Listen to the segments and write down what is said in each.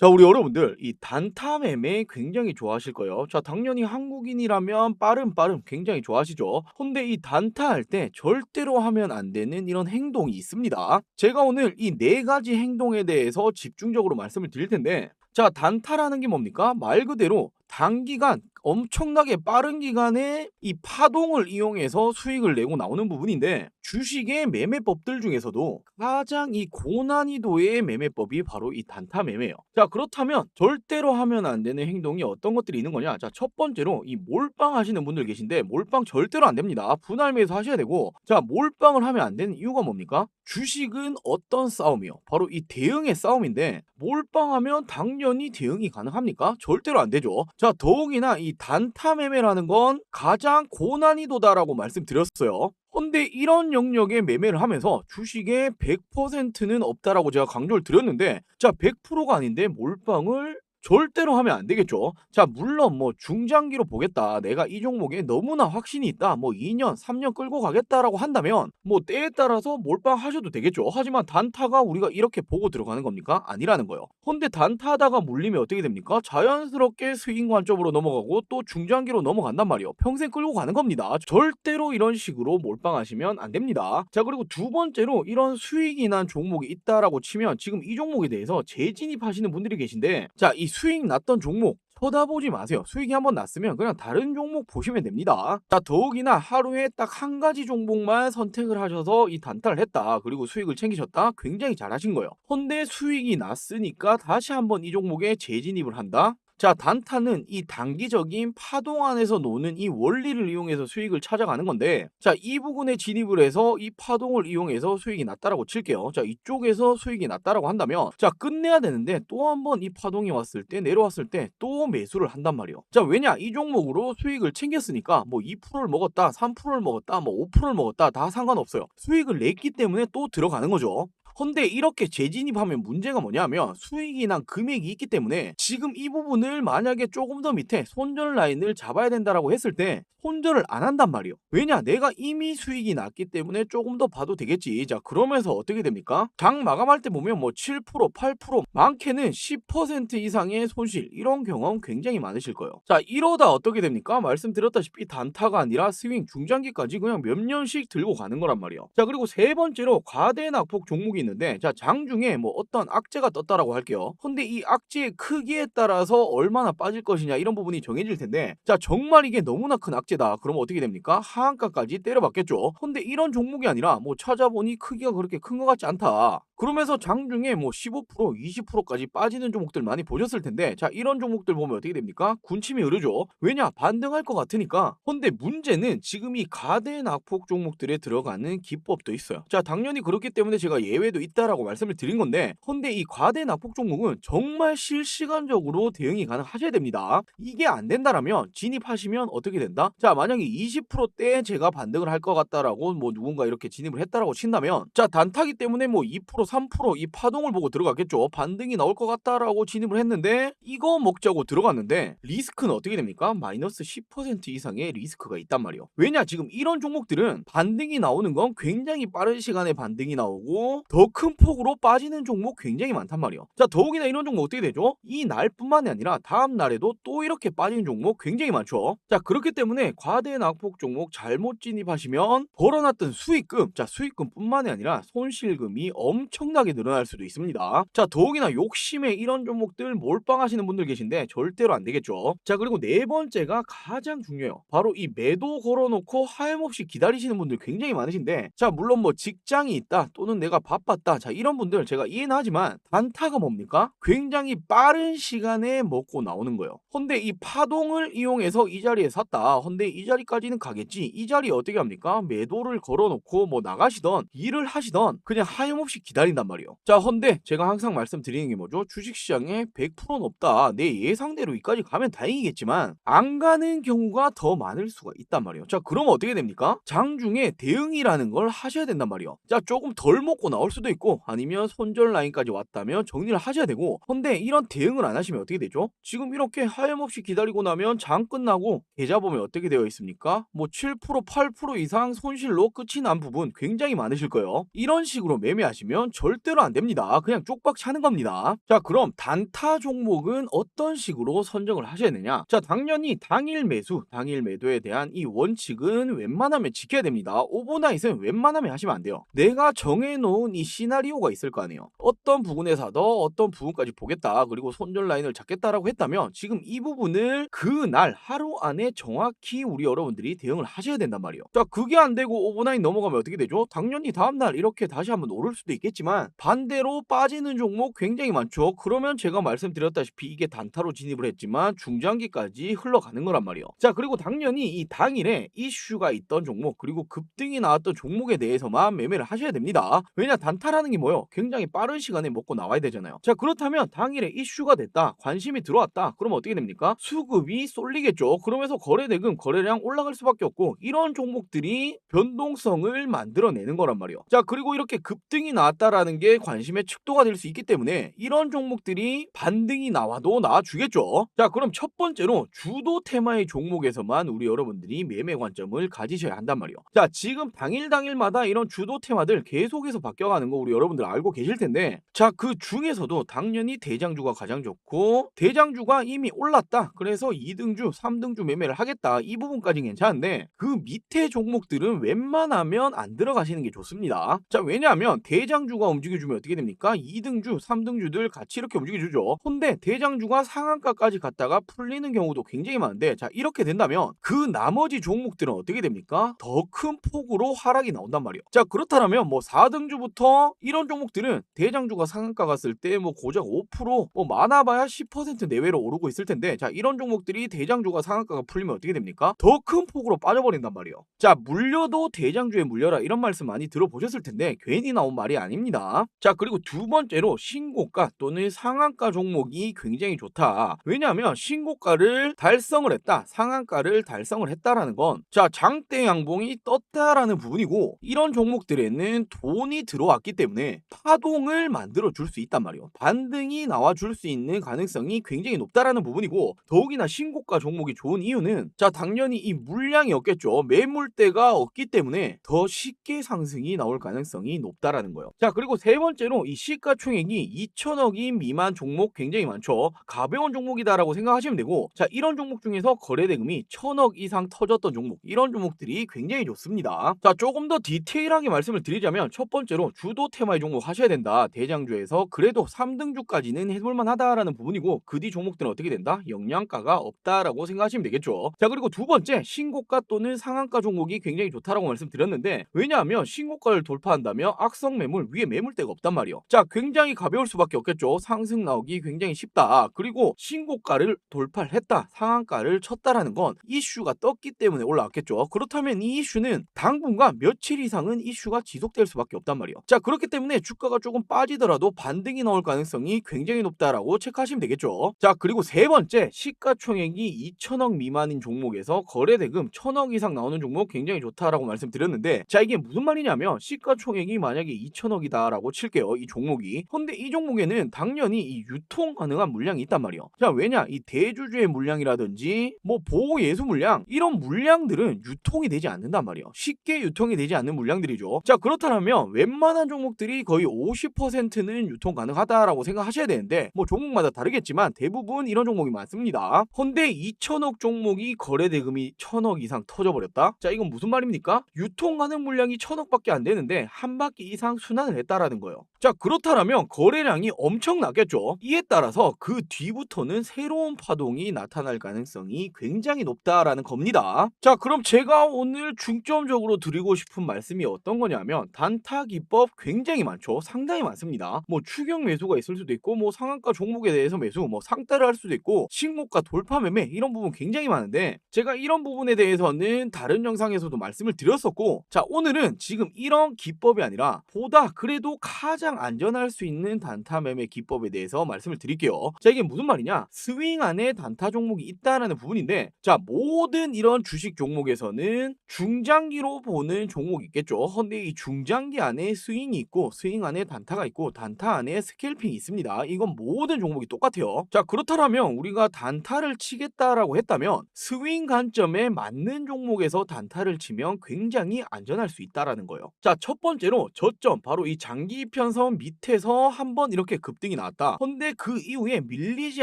자, 우리 여러분들 이 단타 매매 굉장히 좋아하실 거예요. 자, 당연히 한국인이라면 빠름 빠름 굉장히 좋아하시죠. 근데 이 단타 할 때 절대로 하면 안 되는 이런 행동이 있습니다. 제가 오늘 이 네 가지 행동에 대해서 집중적으로 말씀을 드릴 텐데 자, 단타라는 게 뭡니까? 말 그대로 단기간 엄청나게 빠른 기간에 이 파동을 이용해서 수익을 내고 나오는 부분인데 주식의 매매법들 중에서도 가장 이 고난이도의 매매법이 바로 이 단타 매매예요. 자 그렇다면 절대로 하면 안 되는 행동이 어떤 것들이 있는 거냐? 자첫 번째로 이 몰빵 하시는 분들 계신데 몰빵 절대로 안 됩니다. 분할 매수 하셔야 되고 자 몰빵을 하면 안 되는 이유가 뭡니까? 주식은 어떤 싸움이요? 바로 이 대응의 싸움인데 몰빵하면 당연히 대응이 가능합니까? 절대로 안 되죠. 자 더욱이나 이 단타 매매라는 건 가장 고난이도다라고 말씀드렸어요. 근데 이런 영역의 매매를 하면서 주식의 100%는 없다라고 제가 강조를 드렸는데 자 100%가 아닌데 몰빵을 절대로 하면 안 되겠죠. 자, 물론 뭐 중장기로 보겠다. 내가 이 종목에 너무나 확신이 있다. 뭐 2년, 3년 끌고 가겠다라고 한다면 뭐 때에 따라서 몰빵하셔도 되겠죠. 하지만 단타가 우리가 이렇게 보고 들어가는 겁니까? 아니라는 거예요. 근데 단타하다가 물리면 어떻게 됩니까? 자연스럽게 스윙 관점으로 넘어가고 또 중장기로 넘어간단 말이에요. 평생 끌고 가는 겁니다. 절대로 이런 식으로 몰빵하시면 안 됩니다. 자, 그리고 두 번째로 이런 수익이 난 종목이 있다라고 치면 지금 이 종목에 대해서 재진입하시는 분들이 계신데 자, 이 수익 났던 종목 쳐다보지 마세요. 수익이 한번 났으면 그냥 다른 종목 보시면 됩니다. 자, 더욱이나 하루에 딱 한 가지 종목만 선택을 하셔서 이 단타를 했다. 그리고 수익을 챙기셨다. 굉장히 잘하신 거예요. 근데 수익이 났으니까 다시 한번 이 종목에 재진입을 한다. 자, 단타는 이 단기적인 파동 안에서 노는 이 원리를 이용해서 수익을 찾아가는 건데, 자, 이 부분에 진입을 해서 이 파동을 이용해서 수익이 났다라고 칠게요. 자, 이쪽에서 수익이 났다라고 한다면, 자, 끝내야 되는데 또 한 번 이 파동이 왔을 때, 내려왔을 때 또 매수를 한단 말이에요. 자, 왜냐? 이 종목으로 수익을 챙겼으니까 뭐 2%를 먹었다, 3%를 먹었다, 뭐 5%를 먹었다, 다 상관없어요. 수익을 냈기 때문에 또 들어가는 거죠. 근데 이렇게 재진입하면 문제가 뭐냐면 수익이 난 금액이 있기 때문에 지금 이 부분을 만약에 조금 더 밑에 손절 라인을 잡아야 된다라고 했을 때 손절을 안 한단 말이에요. 왜냐? 내가 이미 수익이 났기 때문에 조금 더 봐도 되겠지. 자, 그러면서 어떻게 됩니까? 장 마감할 때 보면 뭐 7%, 8%, 많게는 10% 이상의 손실 이런 경험 굉장히 많으실 거예요. 자, 이러다 어떻게 됩니까? 말씀드렸다시피 단타가 아니라 스윙 중장기까지 그냥 몇 년씩 들고 가는 거란 말이에요. 자, 그리고 세 번째로 과대 낙폭 종목이 있는데 자, 장 중에 뭐 어떤 악재가 떴다라고 할게요. 근데 이 악재의 크기에 따라서 얼마나 빠질 것이냐 이런 부분이 정해질 텐데 자, 정말 이게 너무나 큰 악재다. 그러면 어떻게 됩니까? 하한가까지 때려박겠죠. 근데 이런 종목이 아니라 뭐 찾아보니 크기가 그렇게 큰 것 같지 않다. 그러면서 장중에 뭐 15%, 20%까지 빠지는 종목들 많이 보셨을 텐데 자 이런 종목들 보면 어떻게 됩니까? 군침이 흐르죠. 왜냐 반등할 것 같으니까. 근데 문제는 지금 이 가대 낙폭 종목들에 들어가는 기법도 있어요. 자 당연히 그렇기 때문에 제가 예외 도 있다라고 말씀을 드린 건데 근데 이 과대 낙폭 종목은 정말 실시간적으로 대응이 가능하셔야 됩니다. 이게 안 된다라면 진입하시면 어떻게 된다? 자 만약에 20%대 제가 반등을 할 것 같다라고 뭐 누군가 이렇게 진입을 했다라고 친다면 자 단타기 때문에 뭐 2% 3%이 파동을 보고 들어갔겠죠. 반등이 나올 것 같다라고 진입을 했는데 이거 먹자고 들어갔는데 리스크는 어떻게 됩니까? 마이너스 10% 이상의 리스크가 있단 말이에요. 왜냐 지금 이런 종목들은 반등이 나오는 건 굉장히 빠른 시간에 반등이 나오고 더큰 폭으로 빠지는 종목 굉장히 많단 말이에요. 자 더욱이나 이런 종목 어떻게 되죠? 이 날뿐만이 아니라 다음 날에도 또 이렇게 빠지는 종목 굉장히 많죠. 자 그렇기 때문에 과대 낙폭 종목 잘못 진입하시면 벌어놨던 수익금 자 수익금뿐만이 아니라 손실금이 엄청나게 늘어날 수도 있습니다. 자, 더욱이나 욕심에 이런 종목들 몰빵하시는 분들 계신데 절대로 안 되겠죠. 자, 그리고 네 번째가 가장 중요해요. 바로 이 매도 걸어놓고 하염없이 기다리시는 분들 굉장히 많으신데, 자, 물론 뭐 직장이 있다 또는 내가 바 빴다. 자, 이런 분들 제가 이해는 하지만 단타가 뭡니까? 굉장히 빠른 시간에 먹고 나오는 거예요. 근데 이 파동을 이용해서 이 자리에 샀다. 근데 이 자리까지는 가겠지. 이 자리 어떻게 합니까? 매도를 걸어놓고 뭐 나가시던 일을 하시던 그냥 하염없이 기다린단 말이에요. 자, 헌데 제가 항상 말씀드리는 게 뭐죠? 주식시장에 100%는 없다. 내 예상대로 여기까지 가면 다행이겠지만 안 가는 경우가 더 많을 수가 있단 말이에요. 자, 그러면 어떻게 됩니까? 장중에 대응이라는 걸 하셔야 된단 말이에요. 자, 조금 덜 먹고 나올 수도 있고 아니면 손절 라인까지 왔다면 정리를 하셔야 되고 근데 이런 대응을 안 하시면 어떻게 되죠? 지금 이렇게 하염없이 기다리고 나면 장 끝나고 계좌 보면 어떻게 되어 있습니까? 뭐 7% 8% 이상 손실로 끝이 난 부분 굉장히 많으실 거예요. 이런 식으로 매매하시면 절대로 안 됩니다. 그냥 쪽박 차는 겁니다. 자, 그럼 단타 종목은 어떤 식으로 선정을 하셔야 되냐? 자, 당연히 당일 매수, 당일 매도에 대한 이 원칙은 웬만하면 지켜야 됩니다. 오버나잇은 웬만하면 하시면 안 돼요. 내가 정해놓은 이 시나리오가 있을 거 아니에요. 어떤 부분에 사도 어떤 부분까지 보겠다. 그리고 손절 라인을 잡겠다라고 했다면 지금 이 부분을 그날 하루 안에 정확히 우리 여러분들이 대응을 하셔야 된단 말이에요. 자, 그게 안 되고 오버나잇 넘어가면 어떻게 되죠? 당연히 다음날 이렇게 다시 한번 오를 수도 있겠지만 반대로 빠지는 종목 굉장히 많죠. 그러면 제가 말씀드렸다시피 이게 단타로 진입을 했지만 중장기까지 흘러가는 거란 말이에요. 자, 그리고 당연히 이 당일에 이슈가 있던 종목 그리고 급등이 나왔던 종목에 대해서만 매매를 하셔야 됩니다. 왜냐 단타 라는 게 뭐요? 굉장히 빠른 시간에 먹고 나와야 되잖아요. 자, 그렇다면 당일에 이슈가 됐다. 관심이 들어왔다. 그러면 어떻게 됩니까? 수급이 쏠리겠죠. 그러면서 거래 대금, 거래량 올라갈 수밖에 없고 이런 종목들이 변동성을 만들어내는 거란 말이에요. 자, 그리고 이렇게 급등이 나왔다라는 게 관심의 척도가 될 수 있기 때문에 이런 종목들이 반등이 나와도 나와주겠죠. 자, 그럼 첫 번째로 주도 테마의 종목에서만 우리 여러분들이 매매 관점을 가지셔야 한단 말이에요. 자, 지금 당일 당일마다 이런 주도 테마들 계속해서 바뀌어가는 거 우리 여러분들 알고 계실 텐데 자, 그 중에서도 당연히 대장주가 가장 좋고 대장주가 이미 올랐다. 그래서 2등주, 3등주 매매를 하겠다. 이 부분까지는 괜찮은데 그 밑에 종목들은 웬만하면 안 들어가시는 게 좋습니다. 자, 왜냐하면 대장주가 움직여주면 어떻게 됩니까? 2등주, 3등주들 같이 이렇게 움직여주죠. 근데 대장주가 상한가까지 갔다가 풀리는 경우도 굉장히 많은데 자, 이렇게 된다면 그 나머지 종목들은 어떻게 됩니까? 더 큰 폭으로 하락이 나온단 말이에요. 자, 그렇다면 뭐 4등주부터 이런 종목들은 대장주가 상한가 갔을 때 뭐 고작 5%뭐 많아봐야 10% 내외로 오르고 있을 텐데 자, 이런 종목들이 대장주가 상한가가 풀리면 어떻게 됩니까? 더 큰 폭으로 빠져버린단 말이에요. 자, 물려도 대장주에 물려라 이런 말씀 많이 들어보셨을 텐데 괜히 나온 말이 아닙니다. 자, 그리고 두 번째로 신고가 또는 상한가 종목이 굉장히 좋다. 왜냐하면 신고가를 달성을 했다. 상한가를 달성을 했다라는 건 자, 장대 양봉이 떴다라는 부분이고 이런 종목들에는 돈이 들어 왔기 때문에 파동을 만들어 줄 수 있단 말이에요. 반등이 나와 줄 수 있는 가능성이 굉장히 높다라는 부분이고 더욱이나 신고가 종목이 좋은 이유는 자, 당연히 이 물량이 없겠죠. 매물대가 없기 때문에 더 쉽게 상승이 나올 가능성이 높다라는 거예요. 자, 그리고 세 번째로 이 시가총액이 2천억이 미만 종목 굉장히 많죠. 가벼운 종목이다라고 생각하시면 되고 자, 이런 종목 중에서 거래 대금이 천억 이상 터졌던 종목 이런 종목들이 굉장히 좋습니다. 자, 조금 더 디테일하게 말씀을 드리자면 첫 번째로 주도 테마의 종목 하셔야 된다. 대장주에서 그래도 3등주까지는 해볼만 하다라는 부분이고 그 뒤 종목들은 어떻게 된다? 영양가가 없다라고 생각하시면 되겠죠. 자, 그리고 두 번째 신고가 또는 상한가 종목이 굉장히 좋다라고 말씀드렸는데 왜냐하면 신고가를 돌파한다면 악성 매물 위에 매물대가 없단 말이에요. 자, 굉장히 가벼울 수밖에 없겠죠. 상승 나오기 굉장히 쉽다. 그리고 신고가를 돌파를 했다. 상한가를 쳤다라는 건 이슈가 떴기 때문에 올라왔겠죠. 그렇다면 이 이슈는 당분간 며칠 이상은 이슈가 지속될 수밖에 없단 말이에요. 자, 그렇기 때문에 주가가 조금 빠지더라도 반등이 나올 가능성이 굉장히 높다라고 체크하시면 되겠죠. 자, 그리고 세 번째 시가총액이 2천억 미만인 종목에서 거래대금 1천억 이상 나오는 종목 굉장히 좋다라고 말씀드렸는데 자, 이게 무슨 말이냐면 시가총액이 만약에 2천억이다라고 칠게요. 이 종목이. 근데 이 종목에는 당연히 이 유통 가능한 물량이 있단 말이에요. 자, 왜냐? 이 대주주의 물량이라든지 뭐 보호 예수 물량 이런 물량들은 유통이 되지 않는단 말이에요. 쉽게 유통이 되지 않는 물량들이죠. 자, 그렇다면 웬만한 종목들이 거의 50%는 유통 가능하다라고 생각하셔야 되는데 뭐 종목마다 다르겠지만 대부분 이런 종목이 많습니다. 헌데 2천억 종목이 거래 대금이 1천억 이상 터져버렸다? 자, 이건 무슨 말입니까? 유통 가능 물량이 1천억밖에 안 되는데 한 바퀴 이상 순환을 했다라는 거예요. 자, 그렇다면 거래량이 엄청나겠죠. 이에 따라서 그 뒤부터는 새로운 파동이 나타날 가능성이 굉장히 높다라는 겁니다. 자, 그럼 제가 오늘 중점적으로 드리고 싶은 말씀이 어떤 거냐면 단타 기법 굉장히 많죠. 상당히 많습니다. 뭐 추격 매수가 있을 수도 있고 뭐 상한가 종목에 대해서 매수, 뭐 상따를 할 수도 있고 신고가 돌파 매매 이런 부분 굉장히 많은데 제가 이런 부분에 대해서는 다른 영상에서도 말씀을 드렸었고 자, 오늘은 지금 이런 기법이 아니라 보다 그래도 가장 안전할 수 있는 단타 매매 기법에 대해서 말씀을 드릴게요. 자, 이게 무슨 말이냐? 스윙 안에 단타 종목이 있다라는 부분인데 자, 모든 이런 주식 종목에서는 중장기로 보는 종목이 있겠죠. 근데 이 중장기 안에 스윙 이 있고 스윙 안에 단타가 있고 단타 안에 스캘핑이 있습니다. 이건 모든 종목이 똑같아요. 자, 그렇다면 우리가 단타를 치겠다라고 했다면 스윙 관점에 맞는 종목에서 단타를 치면 굉장히 안전할 수 있다라는 거예요. 자, 첫 번째로 저점 바로 이 장기 편선 밑에서 한번 이렇게 급등이 나왔다. 근데 그 이후에 밀리지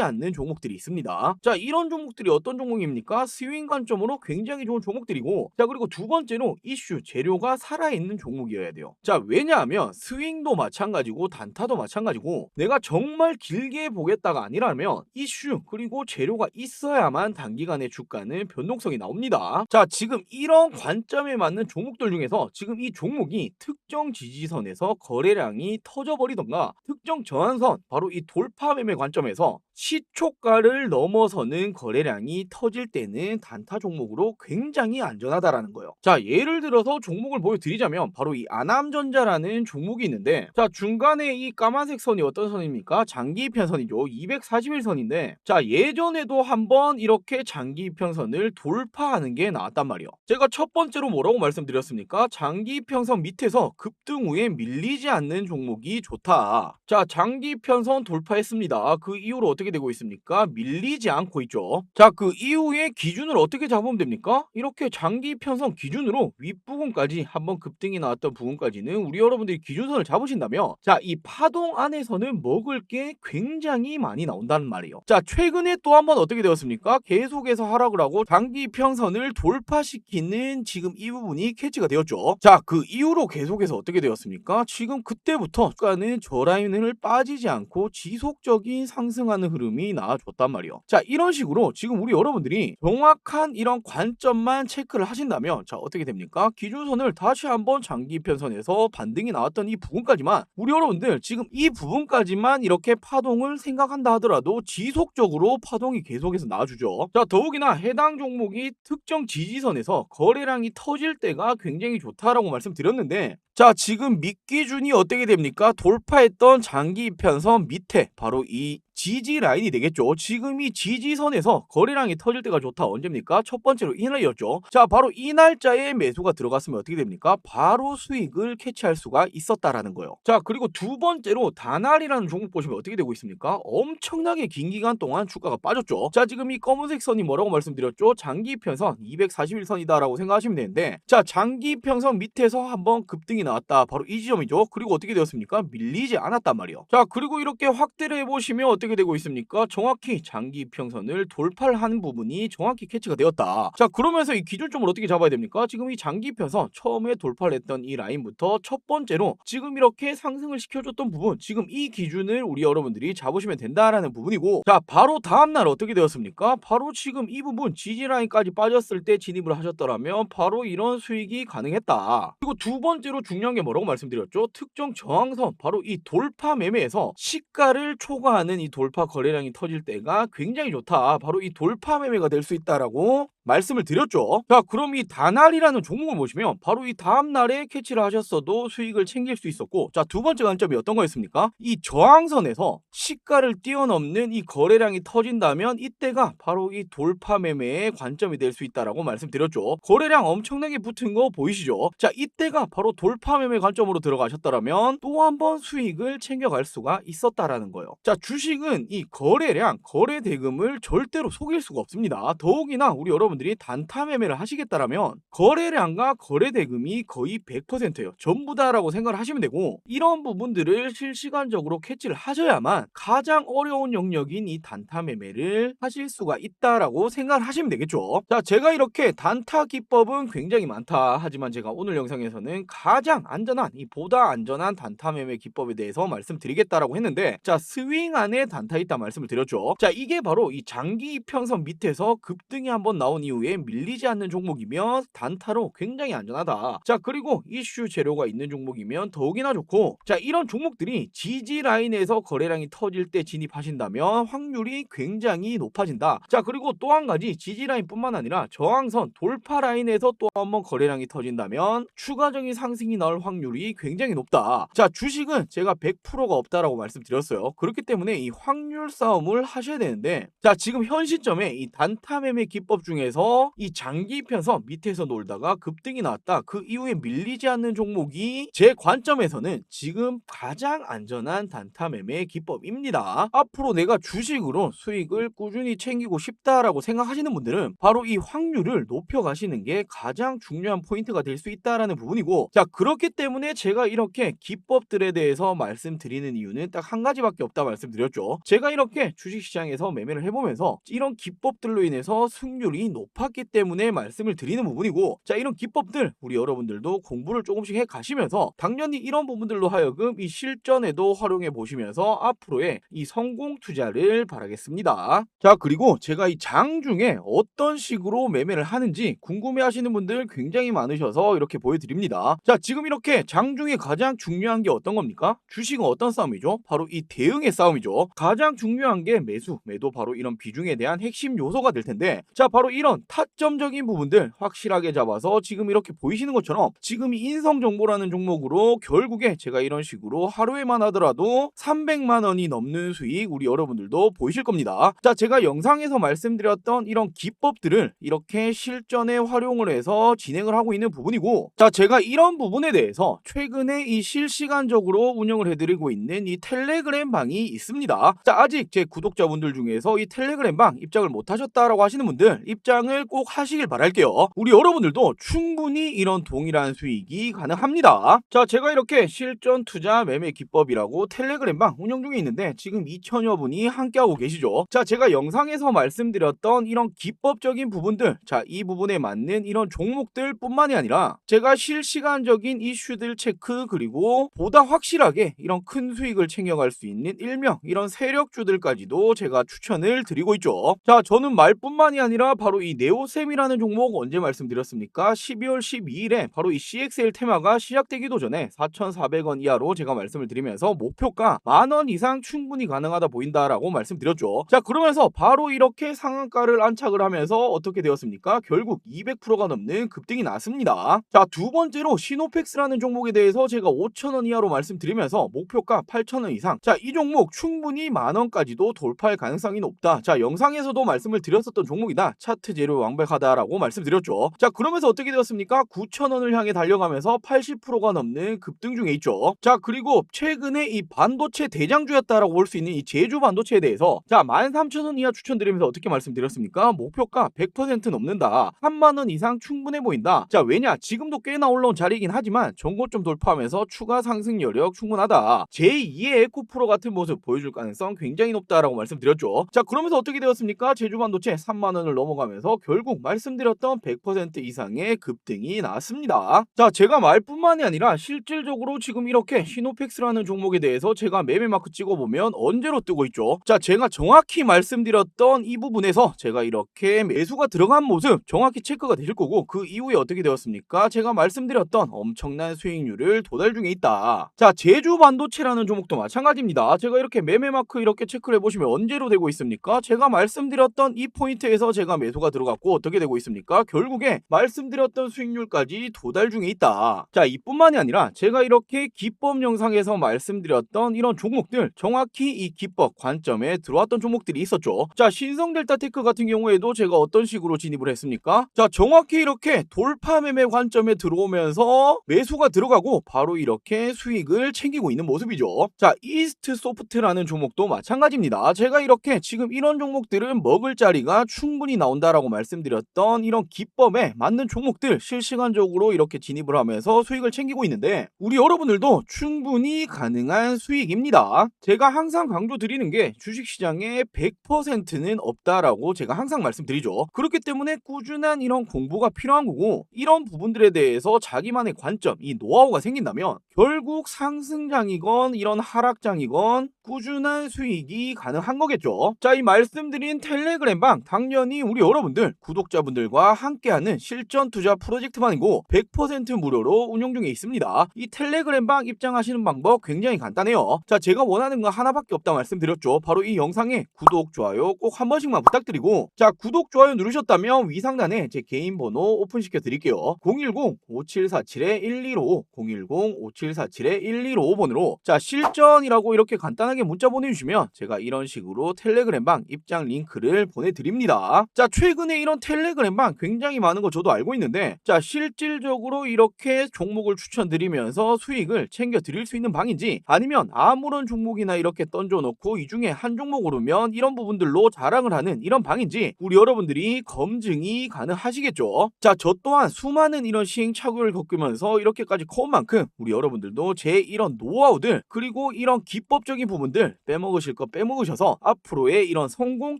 않는 종목들이 있습니다. 자, 이런 종목들이 어떤 종목입니까? 스윙 관점으로 굉장히 좋은 종목들이고, 자, 그리고 두 번째로 이슈 재료가 살아있는 종목이어야 돼요. 자, 왜냐하면 스윙도 마찬가지고 단타도 마찬가지고 내가 정말 길게 보겠다가 아니라면 이슈 그리고 재료가 있어야만 단기간에 주가는 변동성이 나옵니다. 자, 지금 이런 관점에 맞는 종목들 중에서 지금 이 종목이 특정 지지선에서 거래량이 터져버리던가 특정 저항선 바로 이 돌파 매매 관점에서 시초가를 넘어서는 거래량이 터질 때는 단타 종목으로 굉장히 안전하다라는 거예요. 자, 예를 들어서 종목을 보여드리자면 바로 이 아남전자라는 종목이 있는데 자, 중간에 이 까만색 선이 어떤 선입니까? 장기 편선이죠. 241선인데 자, 예전에도 한번 이렇게 장기 편선을 돌파하는 게 나왔단 말이에요. 제가 첫 번째로 뭐라고 말씀드렸습니까? 장기 편선 밑에서 급등 후에 밀리지 않는 종목이 좋다. 자, 장기 편선 돌파했습니다. 그 이후로 어떻게 되고 있습니까? 밀리지 않고 있죠. 자, 그 이후에 기준을 어떻게 잡으면 됩니까? 이렇게 장기 편선 기준으로 윗부분까지 한번 급등이 나왔던 부분까지는 우리 여러분들이 기준선을 잡으신다면 자, 이 파동 안에서는 먹을 게 굉장히 많이 나온다는 말이에요. 자, 최근에 또 한번 어떻게 되었습니까? 계속해서 하락을 하고 장기 편선을 돌파시키는 지금 이 부분이 캐치가 되었죠. 자, 그 이후로 계속해서 어떻게 되었습니까? 지금 그때부터 주가는 저 라인을 빠지지 않고 지속적인 상승하는 흐름 이 나와줬단 말이에요. 자, 이런 식으로 지금 우리 여러분들이 정확한 이런 관점만 체크를 하신다면 자, 어떻게 됩니까? 기준선을 다시 한번 장기 편선에서 반등이 나왔던 이 부분까지만 우리 여러분들 지금 이 부분까지만 이렇게 파동을 생각한다 하더라도 지속적으로 파동이 계속해서 나와주죠. 자, 더욱이나 해당 종목이 특정 지지선에서 거래량이 터질 때가 굉장히 좋다라고 말씀드렸는데 자, 지금 밑기준이 어떻게 됩니까? 돌파했던 장기 편선 밑에 바로 이 지지 라인이 되겠죠. 지금 이 지지선에서 거래량이 터질 때가 좋다. 언제입니까? 첫 번째로 이날이었죠. 자, 바로 이 날짜에 매수가 들어갔으면 어떻게 됩니까? 바로 수익을 캐치할 수가 있었다라는 거예요. 자, 그리고 두 번째로 다날이라는 종목 보시면 어떻게 되고 있습니까? 엄청나게 긴 기간 동안 주가가 빠졌죠. 자, 지금 이 검은색 선이 뭐라고 말씀드렸죠? 장기 편선 241선이다라고 생각하시면 되는데 자, 장기 편선 밑에서 한번 급등이 나왔다. 바로 이 지점이죠. 그리고 어떻게 되었습니까? 밀리지 않았단 말이에요. 자, 그리고 이렇게 확대를 해보시면 어떻게 되고 있습니까? 정확히 장기 평선을 돌파를 한 부분이 정확히 캐치가 되었다. 자, 그러면서 이 기준점을 어떻게 잡아야 됩니까? 지금 이 장기 편선 처음에 돌파를 했던 이 라인부터 첫 번째로 지금 이렇게 상승을 시켜줬던 부분, 지금 이 기준을 우리 여러분들이 잡으시면 된다라는 부분이고, 자, 바로 다음날 어떻게 되었습니까? 바로 지금 이 부분 지지 라인까지 빠졌을 때 진입을 하셨더라면 바로 이런 수익이 가능했다. 그리고 두 번째로 중요한 게 뭐라고 말씀드렸죠? 특정 저항선, 바로 이 돌파 매매에서 시가를 초과하는 이 돌파 거래량이 터질 때가 굉장히 좋다. 바로 이 돌파 매매가 될 수 있다라고 말씀을 드렸죠. 자, 그럼 이 다날이라는 종목을 보시면 바로 이 다음 날에 캐치를 하셨어도 수익을 챙길 수 있었고, 자, 두 번째 관점이 어떤 거였습니까? 이 저항선에서 시가를 뛰어넘는 이 거래량이 터진다면 이때가 바로 이 돌파 매매의 관점이 될 수 있다라고 말씀드렸죠. 거래량 엄청나게 붙은 거 보이시죠? 자, 이때가 바로 돌파 매매 관점으로 들어가셨다라면 또 한 번 수익을 챙겨갈 수가 있었다라는 거예요. 자, 주식은 이 거래량, 거래 대금을 절대로 속일 수가 없습니다. 더욱이나 우리 여러분들이 단타 매매를 하시겠다라면 거래량과 거래 대금이 거의 100%예요. 전부 다라고 생각을 하시면 되고 이런 부분들을 실시간적으로 캐치를 하셔야만 가장 어려운 영역인 이 단타 매매를 하실 수가 있다라고 생각을 하시면 되겠죠. 자, 제가 이렇게 단타 기법은 굉장히 많다. 하지만 제가 오늘 영상에서는 가장 안전한 이 보다 안전한 단타 매매 기법에 대해서 말씀드리겠다라고 했는데 자, 스윙 안에 단타 있다 말씀을 드렸죠. 자, 이게 바로 이 장기 이평선 밑에서 급등이 한번 나온 이후에 밀리지 않는 종목이면 단타로 굉장히 안전하다. 자, 그리고 이슈 재료가 있는 종목이면 더욱이나 좋고 자, 이런 종목들이 지지 라인에서 거래량이 터질 때 진입하신다면 확률이 굉장히 높아진다. 자, 그리고 또 한 가지 지지 라인뿐만 아니라 저항선 돌파 라인에서 또 한 번 거래량이 터진다면 추가적인 상승이 나올 확률이 굉장히 높다. 자, 주식은 제가 100%가 없다라고 말씀드렸어요. 그렇기 때문에 이 확률 싸움을 하셔야 되는데 자 지금 현 시점에 이 단타 매매 기법 중에서 이 장기 편서 밑에서 놀다가 급등이 나왔다. 그 이후에 밀리지 않는 종목이 제 관점에서는 지금 가장 안전한 단타 매매 기법입니다. 앞으로 내가 주식으로 수익을 꾸준히 챙기고 싶다라고 생각하시는 분들은 바로 이 확률을 높여 가시는 게 가장 중요한 포인트가 될 수 있다라는 부분이고 자 그렇기 때문에 제가 이렇게 기법들에 대해서 말씀드리는 이유는 딱 한 가지밖에 없다 말씀드렸죠 제가 이렇게 주식시장에서 매매를 해보면서 이런 기법들로 인해서 승률이 높았기 때문에 말씀을 드리는 부분이고 자 이런 기법들 우리 여러분들도 공부를 조금씩 해 가시면서 당연히 이런 부분들로 하여금 이 실전에도 활용해 보시면서 앞으로의 이 성공 투자를 바라겠습니다. 자 그리고 제가 이 장 중에 어떤 식으로 매매를 하는지 궁금해 하시는 분들 굉장히 많으셔서 이렇게 보여드립니다. 자 지금 이렇게 장 중에 가장 중요한 게 어떤 겁니까? 주식은 어떤 싸움이죠? 바로 이 대응의 싸움이죠 가장 중요한 게 매수 매도 바로 이런 비중에 대한 핵심 요소가 될 텐데 자 바로 이런 타점적인 부분들 확실하게 잡아서 지금 이렇게 보이시는 것처럼 지금 이 인성 정보라는 종목으로 결국에 제가 이런 식으로 하루에만 하더라도 300만 원이 넘는 수익 우리 여러분들도 보이실 겁니다. 자 제가 영상에서 말씀드렸던 이런 기법들을 이렇게 실전에 활용을 해서 진행을 하고 있는 부분이고 자 제가 이런 부분에 대해서 최근에 이 실시간적으로 운영을 해드리고 있는 이 텔레그램 방이 있습니다 자 아직 제 구독자분들 중에서 이 텔레그램 방 입장을 못 하셨다라고 하시는 분들 입장을 꼭 하시길 바랄게요. 우리 여러분들도 충분히 이런 동일한 수익이 가능합니다. 자 제가 이렇게 실전 투자 매매 기법이라고 텔레그램 방 운영 중에 있는데 지금 2천여 분이 함께하고 계시죠. 자 제가 영상에서 말씀드렸던 이런 기법적인 부분들 자 이 부분에 맞는 이런 종목들 뿐만이 아니라 제가 실시간적인 이슈들 체크 그리고 보다 확실하게 이런 큰 수익을 챙겨갈 수 있는 일명 이런 세력주들까지도 제가 추천을 드리고 있죠. 자 저는 말뿐만이 아니라 바로 이 네오셈이라는 종목 언제 말씀드렸습니까? 12월 12일에 바로 이 CXL 테마가 시작되기도 전에 4,400원 이하로 제가 말씀을 드리면서 목표가 만 원 이상 충분히 가능하다 보인다라고 말씀드렸죠. 자 그러면서 바로 이렇게 상한가를 안착을 하면서 어떻게 되었습니까? 결국 200%가 넘는 급등이 났습니다. 자 두 번째로 시노펙스라는 종목에 대해서 제가 5,000원 이하로 말씀드리면서 목표가 8,000원 이상. 자 이 종목 충분히 만 원까지도 돌파할 가능성이 높다. 자 영상에서도 말씀을 드렸었던 종목이다. 차트 재료 완벽하다라고 말씀드렸죠. 자 그러면서 어떻게 되었습니까? 9,000원을 향해 달려가면서 80%가 넘는 급등 중에 있죠. 자 그리고 최근에 이 반도체 대장주였다라고 볼 수 있는 이 제주 반도체에 대해서 자 13,000원 이하 추천드리면서 어떻게 말씀드렸습니까? 목표가 100% 넘는다. 3만 원 이상 충분해 보인다. 자 왜냐? 지금도 꽤나 올라온 자리이긴 하지만 전고점 돌파하면서 추가 상승 여력 충분하다. 제2의 에코프로 같은 모습 보여줄 가능성 굉장히 높다라고 말씀드렸죠. 자 그러면서 어떻게 되었습니까? 제주 반도체 3만 원을 넘어가면서 결국 말씀드렸던 100% 이상의 급등이 나왔습니다. 자 제가 말뿐만이 아니라 실질적으로 지금 이렇게 시노펙스라는 종목에 대해서 제가 매매 마크 찍어보면 언제로 뜨고 있죠? 자 제가 정확히 말씀드렸던 이 부분에서 제가 이렇게 매수가 들어간 모습 정확히 체크가 되실 거고 그 이후에 어떻게 되었습니까? 제가 말씀드렸던 엄청난 수익률을 도달 중에 있다. 자 제주 반도체라는 종목도 마찬가지입니다. 제가 이렇게 매매 마크 이렇게 체크를 해보시면 언제로 되고 있습니까? 제가 말씀드렸던 이 포인트에서 제가 매수가 들어갔고 어떻게 되고 있습니까? 결국에 말씀드렸던 수익률까지 도달 중에 있다. 자 이뿐만이 아니라 제가 이렇게 기법 영상에서 말씀드렸던 이런 종목들 정확히 이 기법 관점에 들어왔던 종목들이 있었죠. 자 신성델타테크 같은 경우에도 제가 어떤 식으로 진입을 했습니까? 자 정확히 이렇게 돌파 매매 관점에 들어오면서 매수가 들어가고 바로 이렇게 수익을 챙기고 있는 모습이죠. 자 이스트 소프트라는 종목도 마찬가지입니다 제가 이렇게 지금 이런 종목들은 먹을 자리가 충분히 나온다라고 말씀드렸던 이런 기법에 맞는 종목들 실시간적으로 이렇게 진입을 하면서 수익을 챙기고 있는데 우리 여러분들도 충분히 가능한 수익입니다. 제가 항상 강조드리는 게 주식시장에 100%는 없다라고 제가 항상 말씀드리죠. 그렇기 때문에 꾸준한 이런 공부가 필요한 거고 이런 부분들에 대해서 자기만의 관점, 이 노하우가 생긴다면 결국 상승장이건 이런 하락장이건 꾸준한 수익이 가능한 거겠죠. 자, 이 말씀드린 텔레그램 방 당연히 우리 여러분들 구독자분들과 함께하는 실전 투자 프로젝트만이고 100% 무료로 운영 중에 있습니다. 이 텔레그램 방 입장하시는 방법 굉장히 간단해요. 자, 제가 원하는 거 하나밖에 없다 말씀드렸죠. 바로 이 영상에 구독, 좋아요 꼭 한 번씩만 부탁드리고 자, 구독, 좋아요 누르셨다면 위 상단에 제 개인 번호 오픈시켜 드릴게요. 010-5747-1255 010-5747-1255번으로 자, 실전이라고 이렇게 간단하게 문자 보내 보내주시면 제가 이런 식으로 텔레그램방 입장 링크를 보내드립니다. 자, 최근에 이런 텔레그램방 굉장히 많은 거 저도 알고 있는데, 자, 실질적으로 이렇게 종목을 추천드리면서 수익을 챙겨드릴 수 있는 방인지, 아니면 아무런 종목이나 이렇게 던져놓고 이 중에 한 종목 오르면 이런 부분들로 자랑을 하는 이런 방인지, 우리 여러분들이 검증이 가능하시겠죠. 자, 저 또한 수많은 이런 시행착오를 겪으면서 이렇게까지 커온 만큼 우리 여러분들도 제 이런 노하우들 그리고 이런 기법적인 부분들 으실 거 빼먹으셔서 앞으로의 이런 성공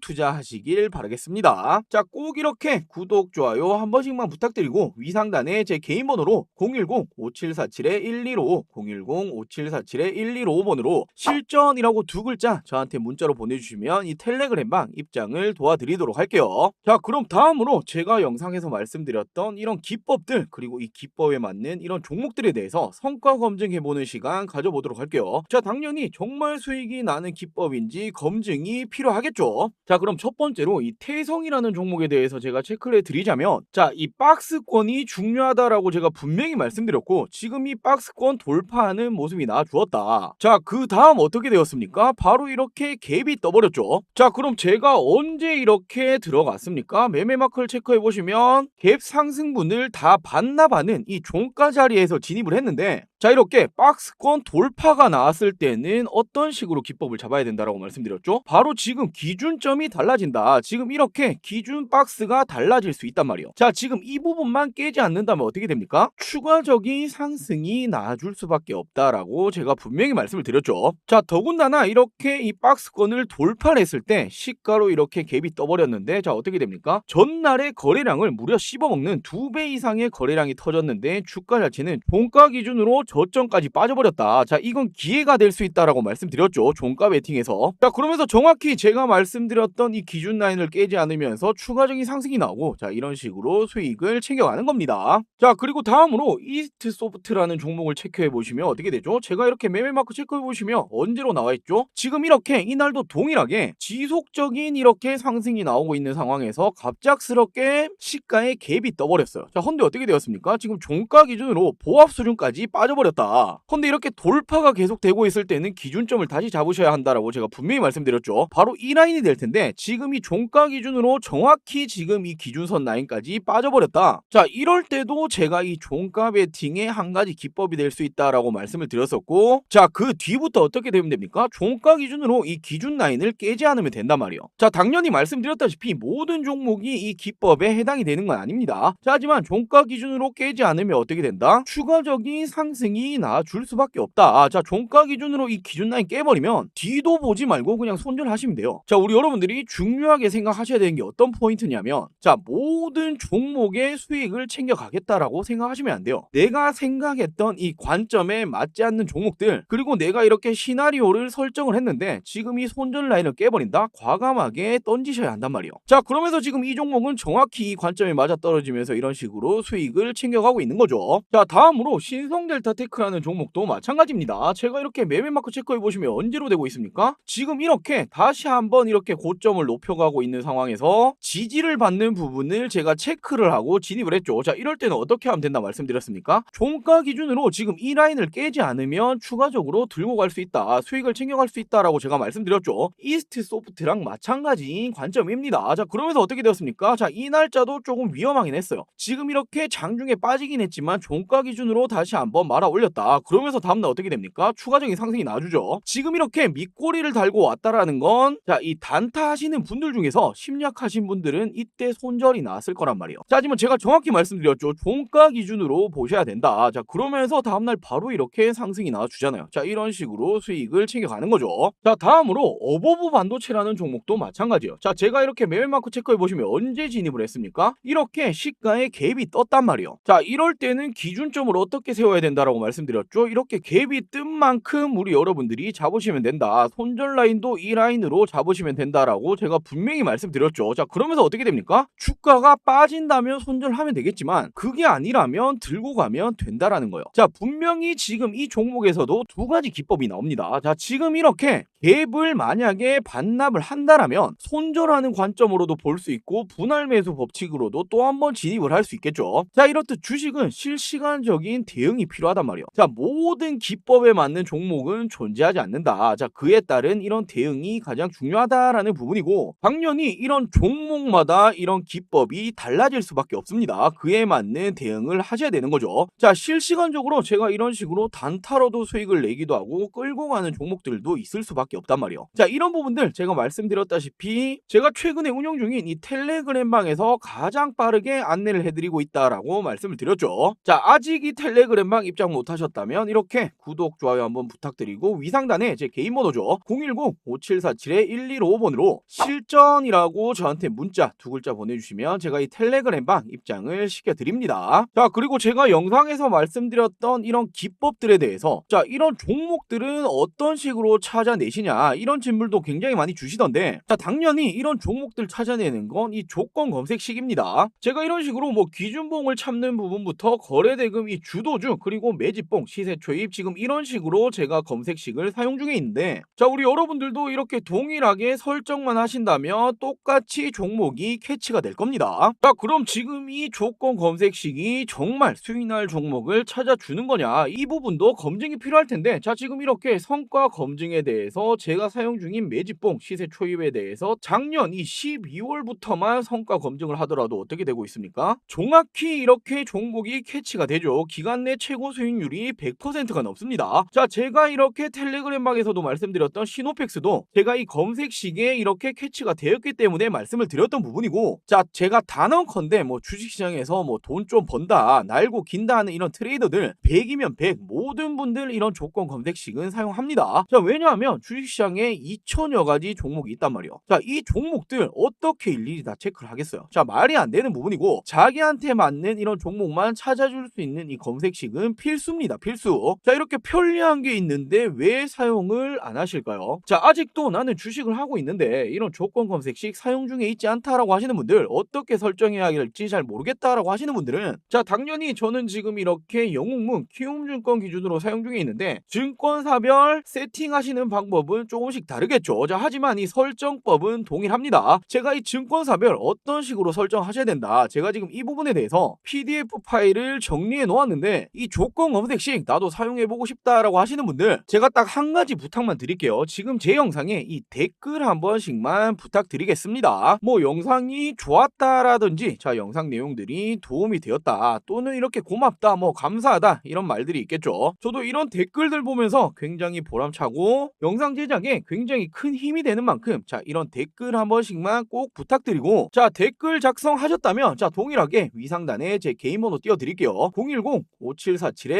투자하시길 바라겠습니다. 자, 꼭 이렇게 구독, 좋아요 한 번씩만 부탁드리고 위상단에 제 개인 번호로 010-5747-115 010-5747-115번으로 실전이라고 두 글자 저한테 문자로 보내주시면 이 텔레그램방 입장을 도와드리도록 할게요. 자, 그럼 다음으로 제가 영상에서 말씀드렸던 이런 기법들 그리고 이 기법에 맞는 이런 종목들에 대해서 성과 검증해보는 시간 가져보도록 할게요. 자, 당연히 정말 수익이 나는 기법인지 검증이 필요하겠죠. 자, 그럼 첫 번째로 이 태성이라는 종목에 대해서 제가 체크를 해 드리자면 자, 이 박스권이 중요하다라고 제가 분명히 말씀드렸고 지금 이 박스권 돌파하는 모습이 나와주었다. 자, 그 다음 어떻게 되었습니까? 바로 이렇게 갭이 떠버렸죠. 자, 그럼 제가 언제 이렇게 들어갔습니까? 매매 마크를 체크해 보시면 갭 상승분을 다 반납하는 이 종가 자리에서 진입을 했는데 자 이렇게 박스권 돌파가 나왔을 때는 어떤 식으로 기법을 잡아야 된다라고 말씀드렸죠? 바로 지금 기준점이 달라진다. 지금 이렇게 기준 박스가 달라질 수 있단 말이에요. 자 지금 이 부분만 깨지 않는다면 어떻게 됩니까? 추가적인 상승이 나아줄 수밖에 없다라고 제가 분명히 말씀을 드렸죠. 자 더군다나 이렇게 이 박스권을 돌파를 했을 때 시가로 이렇게 갭이 떠버렸는데 자 어떻게 됩니까? 전날의 거래량을 무려 씹어먹는 두 배 이상의 거래량이 터졌는데 주가 자체는 종가 기준으로 저점까지 빠져버렸다. 자, 이건 기회가 될 수 있다라고 말씀드렸죠. 종가 베팅에서. 자, 그러면서 정확히 제가 말씀드렸던 이 기준 라인을 깨지 않으면서 추가적인 상승이 나오고 자, 이런 식으로 수익을 챙겨가는 겁니다. 자, 그리고 다음으로 이스트 소프트라는 종목을 체크해 보시면 어떻게 되죠? 제가 이렇게 매매 마크 체크해 보시면 언제로 나와 있죠? 지금 이렇게 이날도 동일하게 지속적인 이렇게 상승이 나오고 있는 상황에서 갑작스럽게 시가에 갭이 떠버렸어요. 자, 헌데 어떻게 되었습니까? 지금 종가 기준으로 보합 수준까지 빠져 버렸다. 헌데 이렇게 돌파가 계속되고 있을 때는 기준점을 다시 잡으셔야 한다라고 제가 분명히 말씀드렸죠. 바로 이 라인이 될 텐데 지금 이 종가 기준으로 정확히 지금 이 기준선 라인까지 빠져버렸다. 자, 이럴 때도 제가 이 종가 베팅의 한 가지 기법이 될 수 있다라고 말씀을 드렸었고 자, 그 뒤부터 어떻게 되면 됩니까? 종가 기준으로 이 기준 라인을 깨지 않으면 된단 말이에요. 자, 당연히 말씀드렸다시피 모든 종목이 이 기법에 해당이 되는 건 아닙니다. 자, 하지만 종가 기준으로 깨지 않으면 어떻게 된다? 추가적인 상승 이 나줄 수밖에 없다. 아, 자, 종가 기준으로 이 기준 라인 깨버리면 뒤도 보지 말고 그냥 손절하시면 돼요. 자, 우리 여러분들이 중요하게 생각하셔야 되는 게 어떤 포인트냐면 자, 모든 종목의 수익을 챙겨가겠다라고 생각하시면 안 돼요. 내가 생각했던 이 관점에 맞지 않는 종목들 그리고 내가 이렇게 시나리오를 설정을 했는데 지금 이 손절 라인을 깨버린다? 과감하게 던지셔야 한단 말이에요. 자, 그러면서 지금 이 종목은 정확히 이 관점에 맞아 떨어지면서 이런 식으로 수익을 챙겨가고 있는 거죠. 자, 다음으로 신성델타 테크라는 종목도 마찬가지입니다. 제가 이렇게 매매 마크 체크해 보시면 언제로 되고 있습니까? 지금 이렇게 다시 한번 이렇게 고점을 높여가고 있는 상황에서 지지를 받는 부분을 제가 체크를 하고 진입을 했죠. 자, 이럴 때는 어떻게 하면 된다 말씀드렸습니까? 종가 기준으로 지금 이 라인을 깨지 않으면 추가적으로 들고 갈 수 있다. 수익을 챙겨갈 수 있다라고 제가 말씀드렸죠. 이스트 소프트랑 마찬가지인 관점입니다. 자, 그러면서 어떻게 되었습니까? 자, 이 날짜도 조금 위험하긴 했어요. 지금 이렇게 장중에 빠지긴 했지만 종가 기준으로 다시 한번 말아 올렸다. 그러면서 다음날 어떻게 됩니까? 추가적인 상승이 나주죠. 지금 이렇게 밑꼬리를 달고 왔다라는 건 자, 이 단타 하시는 분들 중에서 심리학하신 분들은 이때 손절이 나왔을 거란 말이에요. 자, 하지만 제가 정확히 말씀드렸죠. 종가 기준으로 보셔야 된다. 자, 그러면서 다음날 바로 이렇게 상승이 나와주잖아요. 자, 이런 식으로 수익을 챙겨가는 거죠. 자, 다음으로 어버브 반도체라는 종목도 마찬가지예요. 자, 제가 이렇게 매매 마크 체크해 보시면 언제 진입을 했습니까? 이렇게 시가에 갭이 떴단 말이에요. 자, 이럴 때는 기준점을 어떻게 세워야 된다라고 말씀드렸죠. 이렇게 갭이 뜬 만큼 우리 여러분들이 잡으시면 된다. 손절 라인도 이 라인으로 잡으시면 된다라고 제가 분명히 말씀드렸죠. 자, 그러면서 어떻게 됩니까? 주가가 빠진다면 손절하면 되겠지만 그게 아니라면 들고 가면 된다라는 거예요. 자, 분명히 지금 이 종목에서도 두 가지 기법이 나옵니다. 자, 지금 이렇게 갭을 만약에 반납을 한다라면 손절하는 관점으로도 볼 수 있고 분할 매수 법칙으로도 또 한 번 진입을 할 수 있겠죠. 자, 이렇듯 주식은 실시간적인 대응이 필요하다. 중요하단 말이에요. 자, 모든 기법에 맞는 종목은 존재하지 않는다. 자, 그에 따른 이런 대응이 가장 중요하다라는 부분이고 당연히 이런 종목마다 이런 기법이 달라질 수밖에 없습니다. 그에 맞는 대응을 하셔야 되는 거죠. 자, 실시간적으로 제가 이런 식으로 단타로도 수익을 내기도 하고 끌고 가는 종목들도 있을 수밖에 없단 말이에요. 자, 이런 부분들 제가 말씀드렸다시피 제가 최근에 운영 중인 이 텔레그램 방에서 가장 빠르게 안내를 해드리고 있다라고 말씀을 드렸죠. 자, 아직 이 텔레그램 방 입장 못 하셨다면 이렇게 구독, 좋아요 한번 부탁드리고 위상단에 제 개인 번호죠. 010-5747-1155번으로 실전이라고 저한테 문자 두 글자 보내주시면 제가 이 텔레그램 방 입장을 시켜드립니다. 자, 그리고 제가 영상에서 말씀드렸던 이런 기법들에 대해서 자, 이런 종목들은 어떤 식으로 찾아내시냐 이런 질문도 굉장히 많이 주시던데 자, 당연히 이런 종목들 찾아내는 건 이 조건 검색식입니다. 제가 이런 식으로 뭐 기준봉을 찾는 부분부터 거래대금 이 주도주 그리고 매집봉 시세 초입 지금 이런 식으로 제가 검색식을 사용 중에 있는데 자 우리 여러분들도 이렇게 동일하게 설정만 하신다면 똑같이 종목이 캐치가 될 겁니다. 자 그럼 지금 이 조건 검색식이 정말 수익날 종목을 찾아주는 거냐 이 부분도 검증이 필요할 텐데 자 지금 이렇게 성과 검증에 대해서 제가 사용 중인 매집봉 시세 초입에 대해서 작년 이 12월부터만 성과 검증을 하더라도 어떻게 되고 있습니까? 정확히 이렇게 종목이 캐치가 되죠. 기간 내 최고 수익 률이 100%가 넘습니다. 자, 제가 이렇게 텔레그램 방에서도 말씀드렸던 시노펙스도 제가 이 검색식에 이렇게 캐치가 되었기 때문에 말씀을 드렸던 부분이고, 자, 제가 단언컨대 뭐 주식시장에서 뭐 돈 좀 번다, 날고 긴다 하는 이런 트레이더들 100이면 100 모든 분들 이런 조건 검색식은 사용합니다. 자, 왜냐하면 주식시장에 2천여 가지 종목이 있단 말이에요. 자, 이 종목들 어떻게 일일이 다 체크를 하겠어요? 자, 말이 안 되는 부분이고 자기한테 맞는 이런 종목만 찾아줄 수 있는 이 검색식은 필수 입니다. 필수. 자, 이렇게 편리한 게 있는데 왜 사용을 안 하실까요? 자, 아직도 나는 주식을 하고 있는데 이런 조건 검색식 사용 중에 있지 않다라고 하시는 분들 어떻게 설정해야 할지 잘 모르겠다라고 하시는 분들은 자, 당연히 저는 지금 이렇게 영웅문 키움증권 기준으로 사용 중에 있는데 증권사별 세팅하시는 방법은 조금씩 다르겠죠. 자, 하지만 이 설정법은 동일합니다. 제가 이 증권사별 어떤 식으로 설정하셔야 된다. 제가 지금 이 부분에 대해서 PDF 파일을 정리해 놓았는데 이 조건 검색식 나도 사용해 보고 싶다라고 하시는 분들 제가 딱 한 가지 부탁만 드릴게요. 지금 제 영상에 이 댓글 한 번씩만 부탁드리겠습니다. 뭐 영상이 좋았다라든지 자 영상 내용들이 도움이 되었다 또는 이렇게 고맙다 뭐 감사하다 이런 말들이 있겠죠. 저도 이런 댓글들 보면서 굉장히 보람차고 영상 제작에 굉장히 큰 힘이 되는 만큼 자 이런 댓글 한 번씩만 꼭 부탁드리고 자 댓글 작성하셨다면 자 동일하게 위상단에 제 개인 번호 띄워드릴게요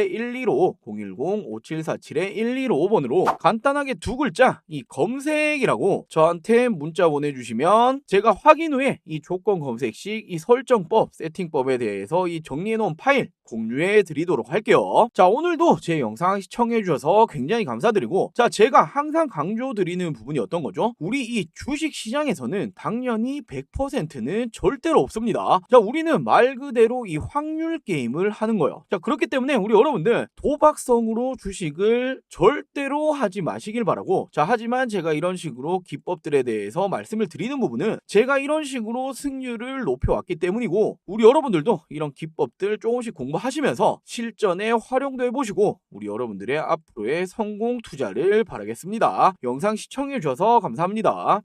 010-5747-115 010-5747-115번으로 간단하게 두 글자 이 검색이라고 저한테 문자 보내주시면 제가 확인 후에 이 조건 검색식 이 설정법 세팅법에 대해서 이 정리해 놓은 파일 공유해 드리도록 할게요. 자, 오늘도 제 영상 시청해 주셔서 굉장히 감사드리고 자, 제가 항상 강조 드리는 부분이 어떤 거죠? 우리 이 주식 시장에서는 당연히 100%는 절대로 없습니다. 자, 우리는 말 그대로 이 확률 게임을 하는 거예요. 자, 그렇기 때문에 우리 여러분들 도박성으로 주식을 절대로 하지 마시길 바라고 자, 하지만 제가 이런 식으로 기법들에 대해서 말씀을 드리는 부분은 제가 이런 식으로 승률을 높여왔기 때문이고 우리 여러분들도 이런 기법들 조금씩 공부하시면서 실전에 활용도 해보시고 우리 여러분들의 앞으로의 성공 투자를 바라겠습니다. 영상 시청해 주셔서 감사합니다.